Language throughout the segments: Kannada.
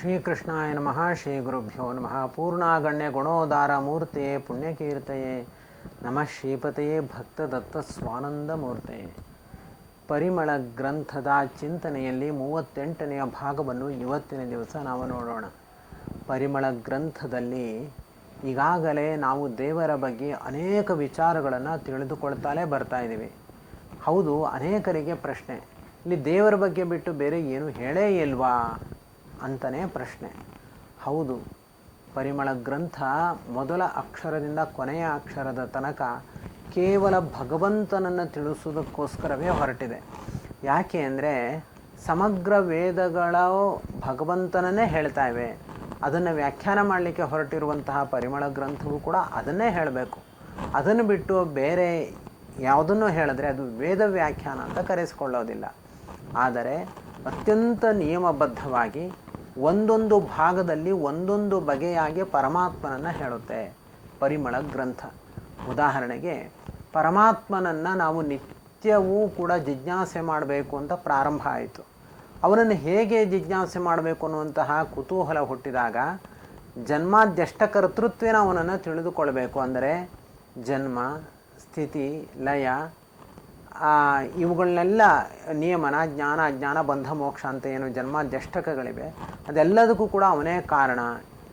ಶ್ರೀಕೃಷ್ಣಾಯ ನಮಃ ಶ್ರೀ ಗುರುಭ್ಯೋ ನಮಃ. ಪೂರ್ಣಾಗಣ್ಯ ಗುಣೋದಾರ ಮೂರ್ತಿಯೇ ಪುಣ್ಯಕೀರ್ತಯೇ ನಮಃ, ಶ್ರೀಪತೆಯೇ ಭಕ್ತದತ್ತ ಸ್ವಾನಂದ ಮೂರ್ತೆಯೇ ಪರಿಮಳ ಗ್ರಂಥದ ಚಿಂತನೆಯಲ್ಲಿ ಮೂವತ್ತೆಂಟನೆಯ ಭಾಗವನ್ನು ಇವತ್ತಿನ ದಿವಸ ನಾವು ನೋಡೋಣ. ಪರಿಮಳ ಗ್ರಂಥದಲ್ಲಿ ಈಗಾಗಲೇ ನಾವು ದೇವರ ಬಗ್ಗೆ ಅನೇಕ ವಿಚಾರಗಳನ್ನು ತಿಳಿದುಕೊಳ್ತಾಲೇ ಬರ್ತಾ ಇದ್ದೀವಿ. ಹೌದು, ಅನೇಕರಿಗೆ ಪ್ರಶ್ನೆ. ಇಲ್ಲಿ ದೇವರ ಬಗ್ಗೆ ಬಿಟ್ಟು ಬೇರೆ ಏನು ಹೇಳೇ ಇಲ್ವಾ? ಅಂತಲೇ ಪ್ರಶ್ನೆ. ಹೌದು, ಪರಿಮಳ ಗ್ರಂಥ ಮೊದಲ ಅಕ್ಷರದಿಂದ ಕೊನೆಯ ಅಕ್ಷರದ ತನಕ ಕೇವಲ ಭಗವಂತನನ್ನು ತಿಳಿಸುವುದಕ್ಕೋಸ್ಕರವೇ ಹೊರಟಿದೆ. ಯಾಕೆ ಅಂದರೆ ಸಮಗ್ರ ವೇದಗಳ ಭಗವಂತನನ್ನೇ ಹೇಳ್ತಾ ಇವೆ. ಅದನ್ನು ವ್ಯಾಖ್ಯಾನ ಮಾಡಲಿಕ್ಕೆ ಹೊರಟಿರುವಂತಹ ಪರಿಮಳ ಗ್ರಂಥವು ಕೂಡ ಅದನ್ನೇ ಹೇಳಬೇಕು. ಅದನ್ನು ಬಿಟ್ಟು ಬೇರೆ ಯಾವುದನ್ನು ಹೇಳಿದ್ರೆ ಅದು ವೇದ ವ್ಯಾಖ್ಯಾನ ಅಂತ ಕರೆಸಿಕೊಳ್ಳೋದಿಲ್ಲ. ಆದರೆ ಅತ್ಯಂತ ನಿಯಮಬದ್ಧವಾಗಿ ಒಂದೊಂದು ಭಾಗದಲ್ಲಿ ಒಂದೊಂದು ಬಗೆಯಾಗಿ ಪರಮಾತ್ಮನನ್ನು ಹೇಳುತ್ತೆ. ಪರಿಮಳ ಗ್ರಂಥ. ಉದಾಹರಣೆಗೆ, ಪರಮಾತ್ಮನನ್ನು ನಾವು ನಿತ್ಯವೂ ಕೂಡ ಜಿಜ್ಞಾಸೆ ಮಾಡಬೇಕು ಅಂತ ಪ್ರಾರಂಭ ಆಯಿತು. ಅವನನ್ನು ಹೇಗೆ ಜಿಜ್ಞಾಸೆ ಮಾಡಬೇಕು ಅನ್ನುವಂತಹ ಕುತೂಹಲ ಹುಟ್ಟಿದಾಗ ಜನ್ಮಾದ್ಯಷ್ಟಕರ್ತೃತ್ವೇನ ಅವನನ್ನು ತಿಳಿದುಕೊಳ್ಬೇಕು. ಅಂದರೆ, ಜನ್ಮ, ಸ್ಥಿತಿ, ಲಯ ಇವುಗಳನ್ನೆಲ್ಲ ನಿಯಮನ, ಜ್ಞಾನ, ಅಜ್ಞಾನ, ಬಂಧ, ಮೋಕ್ಷ ಅಂತ ಏನು ಜನ್ಮಾದ್ಯಷ್ಟಕಗಳಿವೆ ಅದೆಲ್ಲದಕ್ಕೂ ಕೂಡ ಅವನೇ ಕಾರಣ.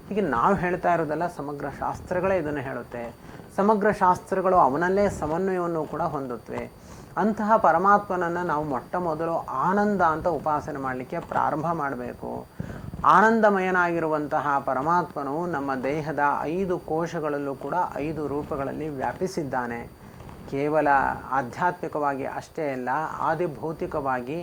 ಹೀಗೆ ನಾವು ಹೇಳ್ತಾ ಇರೋದೆಲ್ಲ ಸಮಗ್ರ ಶಾಸ್ತ್ರಗಳೇ ಇದನ್ನು ಹೇಳುತ್ತೆ. ಸಮಗ್ರ ಶಾಸ್ತ್ರಗಳು ಅವನಲ್ಲೇ ಸಮನ್ವಯವನ್ನು ಕೂಡ ಹೊಂದುತ್ತವೆ. ಅಂತಹ ಪರಮಾತ್ಮನನ್ನು ನಾವು ಮೊಟ್ಟ ಮೊದಲು ಆನಂದ ಅಂತ ಉಪಾಸನೆ ಮಾಡಲಿಕ್ಕೆ ಪ್ರಾರಂಭ ಮಾಡಬೇಕು. ಆನಂದಮಯನಾಗಿರುವಂತಹ ಪರಮಾತ್ಮನು ನಮ್ಮ ದೇಹದ ಐದು ಕೋಶಗಳಲ್ಲೂ ಕೂಡ ಐದು ರೂಪಗಳಲ್ಲಿ ವ್ಯಾಪಿಸಿದ್ದಾನೆ. ಕೇವಲ ಆಧ್ಯಾತ್ಮಿಕವಾಗಿ ಅಷ್ಟೇ ಅಲ್ಲ, ಆದಿಭೌತಿಕವಾಗಿ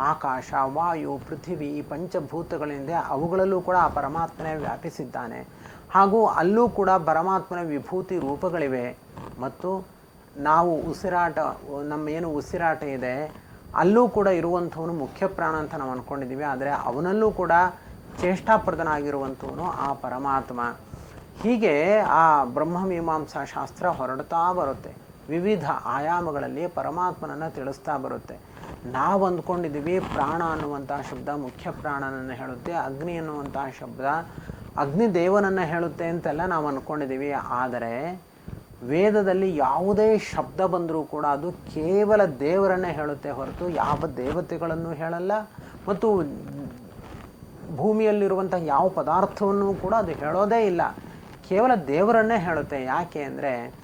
ಆಕಾಶ, ವಾಯು, ಪೃಥಿವಿ, ಪಂಚಭೂತಗಳಿಂದ ಅವುಗಳಲ್ಲೂ ಕೂಡ ಆ ಪರಮಾತ್ಮನೇ ವ್ಯಾಪಿಸಿದ್ದಾನೆ. ಹಾಗೂ ಅಲ್ಲೂ ಕೂಡ ಪರಮಾತ್ಮನ ವಿಭೂತಿ ರೂಪಗಳಿವೆ. ಮತ್ತು ನಾವು ಉಸಿರಾಟ, ನಮ್ಮ ಏನು ಉಸಿರಾಟ ಇದೆ, ಅಲ್ಲೂ ಕೂಡ ಇರುವಂಥವನು ಮುಖ್ಯ ಪ್ರಾಣ ಅಂತ ನಾವು ಅಂದ್ಕೊಂಡಿದ್ದೀವಿ ಆದರೆ ಅವನಲ್ಲೂ ಕೂಡ ಚೇಷ್ಟಾಪ್ರದನಾಗಿರುವಂಥವನು ಆ ಪರಮಾತ್ಮ. ಹೀಗೆ ಆ ಬ್ರಹ್ಮಮೀಮಾಂಸಾ ಶಾಸ್ತ್ರ ಹೊರಡ್ತಾ ಬರುತ್ತೆ. ವಿವಿಧ ಆಯಾಮಗಳಲ್ಲಿ ಪರಮಾತ್ಮನನ್ನು ತಿಳಿಸ್ತಾ ಬರುತ್ತೆ. ನಾವು ಅಂದ್ಕೊಂಡಿದ್ದೀವಿ ಪ್ರಾಣ ಅನ್ನುವಂತಹ ಶಬ್ದ, ಮುಖ್ಯ ಪ್ರಾಣನನ್ನು ಹೇಳುತ್ತೆ, ಅಗ್ನಿ ಅನ್ನುವಂತಹ ಶಬ್ದ. ಅಗ್ನಿ ದೇವನನ್ನು ಹೇಳುತ್ತೆ ಅಂತೆಲ್ಲ ನಾವು ಅಂದ್ಕೊಂಡಿದ್ದೀವಿ ಆದರೆ ವೇದದಲ್ಲಿ ಯಾವುದೇ ಶಬ್ದ ಬಂದರೂ ಕೂಡ ಅದು ಕೇವಲ ದೇವರನ್ನೇ ಹೇಳುತ್ತೆ ಹೊರತು ಯಾವ ದೇವತೆಗಳನ್ನು ಹೇಳಲ್ಲ. ಮತ್ತು ಭೂಮಿಯಲ್ಲಿರುವಂಥ ಯಾವ ಪದಾರ್ಥವನ್ನು ಕೂಡ ಅದು ಹೇಳೋದೇ ಇಲ್ಲ. ಕೇವಲ ದೇವರನ್ನೇ ಹೇಳುತ್ತೆ. ಯಾಕೆ ಅಂದರೆ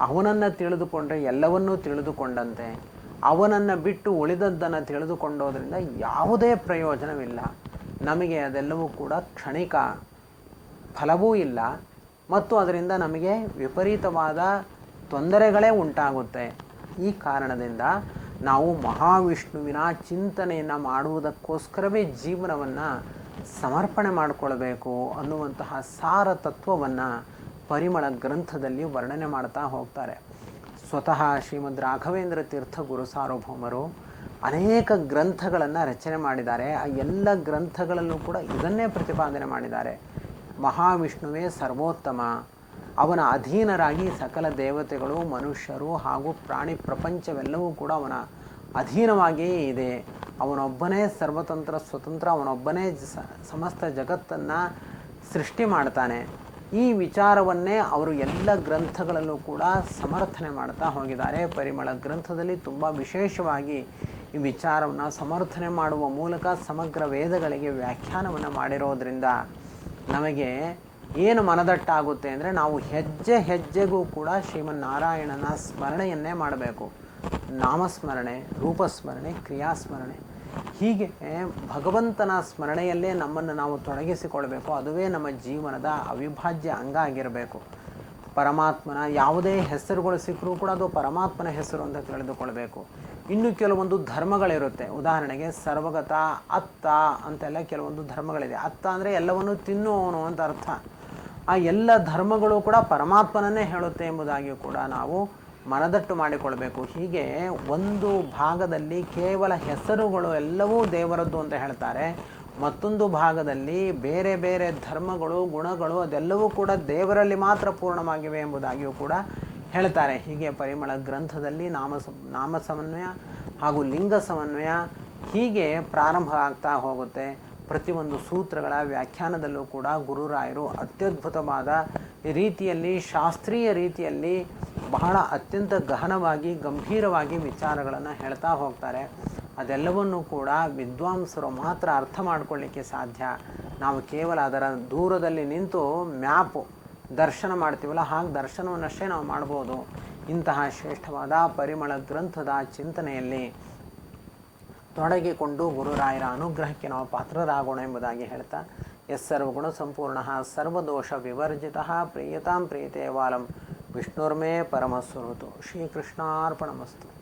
ಅವನನ್ನು ತಿಳಿದುಕೊಂಡ್ರೆ ಎಲ್ಲವನ್ನೂ ತಿಳಿದುಕೊಂಡಂತೆ. ಅವನನ್ನು ಬಿಟ್ಟು ಉಳಿದದ್ದನ್ನು ತಿಳಿದುಕೊಂಡೋದ್ರಿಂದ ಯಾವುದೇ ಪ್ರಯೋಜನವಿಲ್ಲ. ನಮಗೆ ಅದೆಲ್ಲವೂ ಕೂಡ ಕ್ಷಣಿಕ ಫಲವೂ ಇಲ್ಲ. ಮತ್ತು ಅದರಿಂದ ನಮಗೆ ವಿಪರೀತವಾದ ತೊಂದರೆಗಳೇ ಉಂಟಾಗುತ್ತೆ. ಈ ಕಾರಣದಿಂದ ನಾವು ಮಹಾವಿಷ್ಣುವಿನ ಚಿಂತನೆಯನ್ನು ಮಾಡುವುದಕ್ಕೋಸ್ಕರವೇ ಜೀವನವನ್ನು ಸಮರ್ಪಣೆ ಮಾಡಿಕೊಳ್ಬೇಕು ಅನ್ನುವಂತಹ ಸಾರ ತತ್ವವನ್ನು ಪರಿಮಳ ಗ್ರಂಥದಲ್ಲಿ ವರ್ಣನೆ ಮಾಡ್ತಾ ಹೋಗ್ತಾರೆ. ಸ್ವತಃ ಶ್ರೀಮದ್ ರಾಘವೇಂದ್ರ ತೀರ್ಥ ಗುರು ಸಾರ್ವಭೌಮರು ಅನೇಕ ಗ್ರಂಥಗಳನ್ನು ರಚನೆ ಮಾಡಿದ್ದಾರೆ. ಆ ಎಲ್ಲ ಗ್ರಂಥಗಳಲ್ಲೂ ಕೂಡ ಇದನ್ನೇ ಪ್ರತಿಪಾದನೆ ಮಾಡಿದ್ದಾರೆ. ಮಹಾವಿಷ್ಣುವೇ ಸರ್ವೋತ್ತಮ. ಅವನ ಅಧೀನರಾಗಿ ಸಕಲ ದೇವತೆಗಳು, ಮನುಷ್ಯರು ಹಾಗೂ ಪ್ರಾಣಿ ಪ್ರಪಂಚವೆಲ್ಲವೂ ಕೂಡ ಅವನ ಅಧೀನವಾಗಿಯೇ ಇದೆ. ಅವನೊಬ್ಬನೇ ಸರ್ವತಂತ್ರ, ಸ್ವತಂತ್ರ, ಅವನೊಬ್ಬನೇ ಸಮಸ್ತ ಜಗತ್ತನ್ನು ಸೃಷ್ಟಿ ಮಾಡ್ತಾನೆ. ಈ ವಿಚಾರವನ್ನೇ ಅವರು ಎಲ್ಲ ಗ್ರಂಥಗಳಲ್ಲೂ ಕೂಡ ಸಮರ್ಥನೆ ಮಾಡ್ತಾ ಹೋಗಿದ್ದಾರೆ. ಪರಿಮಳ ಗ್ರಂಥದಲ್ಲಿ ತುಂಬ ವಿಶೇಷವಾಗಿ ಈ ವಿಚಾರವನ್ನು ಸಮರ್ಥನೆ ಮಾಡುವ ಮೂಲಕ ಸಮಗ್ರ ವೇದಗಳಿಗೆ ವ್ಯಾಖ್ಯಾನವನ್ನು ಮಾಡಿರೋದ್ರಿಂದ ನಮಗೆ ಏನು ಮನದಟ್ಟಾಗುತ್ತೆ ಅಂದರೆ ನಾವು ಹೆಜ್ಜೆ ಹೆಜ್ಜೆಗೂ ಕೂಡ ಶ್ರೀಮನ್ನಾರಾಯಣನ ಸ್ಮರಣೆಯನ್ನೇ ಮಾಡಬೇಕು. ನಾಮಸ್ಮರಣೆ, ರೂಪಸ್ಮರಣೆ, ಕ್ರಿಯಾಸ್ಮರಣೆ ಹೀಗೆ ಭಗವಂತನ ಸ್ಮರಣೆಯಲ್ಲೇ ನಮ್ಮನ್ನು ನಾವು ತೊಡಗಿಸಿಕೊಳ್ಬೇಕು. ಅದುವೇ ನಮ್ಮ ಜೀವನದ ಅವಿಭಾಜ್ಯ ಅಂಗ ಆಗಿರಬೇಕು. ಪರಮಾತ್ಮನ ಯಾವುದೇ ಹೆಸರುಗಳು ಸಿಕ್ಕರೂ ಕೂಡ ಅದು ಪರಮಾತ್ಮನ ಹೆಸರು ಅಂತ ತಿಳಿದುಕೊಳ್ಬೇಕು. ಇನ್ನು ಕೆಲವೊಂದು ಧರ್ಮಗಳಿರುತ್ತೆ. ಉದಾಹರಣೆಗೆ ಸರ್ವಗತ, ಅತ್ತ ಅಂತೆಲ್ಲ ಕೆಲವೊಂದು ಧರ್ಮಗಳಿದೆ. ಅತ್ತ ಅಂದರೆ ಎಲ್ಲವನ್ನು ತಿನ್ನುವವನು ಅಂತ ಅರ್ಥ. ಆ ಎಲ್ಲ ಧರ್ಮಗಳು ಕೂಡ ಪರಮಾತ್ಮನನ್ನೇ ಹೇಳುತ್ತೆ ಎಂಬುದಾಗಿಯೂ ಕೂಡ ನಾವು ಮನದಟ್ಟು ಮಾಡಿಕೊಳ್ಬೇಕು. ಹೀಗೆ ಒಂದು ಭಾಗದಲ್ಲಿ ಕೇವಲ ಹೆಸರುಗಳು ಎಲ್ಲವೂ ದೇವರದ್ದು ಅಂತ ಹೇಳ್ತಾರೆ. ಮತ್ತೊಂದು ಭಾಗದಲ್ಲಿ ಬೇರೆ ಬೇರೆ ಧರ್ಮಗಳು, ಗುಣಗಳು ಅದೆಲ್ಲವೂ ಕೂಡ ದೇವರಲ್ಲಿ ಮಾತ್ರ ಪೂರ್ಣವಾಗಿವೆ ಎಂಬುದಾಗಿಯೂ ಕೂಡ ಹೇಳ್ತಾರೆ. ಹೀಗೆ ಪರಿಮಳ ಗ್ರಂಥದಲ್ಲಿ ನಾಮ ನಾಮ ಸಮನ್ವಯ ಹಾಗೂ ಲಿಂಗ ಸಮನ್ವಯ ಹೀಗೆ ಪ್ರಾರಂಭ ಆಗ್ತಾ ಹೋಗುತ್ತೆ. ಪ್ರತಿಯೊಂದು ಸೂತ್ರಗಳ ವ್ಯಾಖ್ಯಾನದಲ್ಲೂ ಕೂಡ ಗುರುರಾಯರು ಅತ್ಯದ್ಭುತವಾದ ರೀತಿಯಲ್ಲಿ, ಶಾಸ್ತ್ರೀಯ ರೀತಿಯಲ್ಲಿ ಬಹಳ ಅತ್ಯಂತ ಗಹನವಾಗಿ, ಗಂಭೀರವಾಗಿ ವಿಚಾರಗಳನ್ನು ಹೇಳ್ತಾ ಹೋಗ್ತಾರೆ. ಅದೆಲ್ಲವನ್ನು ಕೂಡ ವಿದ್ವಾಂಸರು ಮಾತ್ರ ಅರ್ಥ ಮಾಡಿಕೊಳ್ಳಿಕ್ಕೆ ಸಾಧ್ಯ. ನಾವು ಕೇವಲ ಅದರ ದೂರದಲ್ಲಿ ನಿಂತು ಮ್ಯಾಪು ದರ್ಶನ ಮಾಡ್ತೀವಲ್ಲ, ಹಾಗೆ ದರ್ಶನವನ್ನಷ್ಟೇ ನಾವು ಮಾಡ್ಬೋದು. ಇಂತಹ ಶ್ರೇಷ್ಠವಾದ ಪರಿಮಳ ಗ್ರಂಥದ ಚಿಂತನೆಯಲ್ಲಿ ತೊಡಗಿಕೊಂಡು ಗುರುರಾಯರ ಅನುಗ್ರಹಕ್ಕೆ ನಾವು ಪಾತ್ರರಾಗೋಣ ಎಂಬುದಾಗಿ ಹೇಳ್ತಾ ಎಸ್ ಸರ್ವಗುಣ ಸಂಪೂರ್ಣ ಸರ್ವದೋಷ ವಿವರ್ಜಿತ ಪ್ರಿಯತಾಂ ಪ್ರೀತೆ ವಾಲಂ. विष्णुर्मे परमस्वरूप सुहृतो श्रीकृष्णार्पणमस्तु।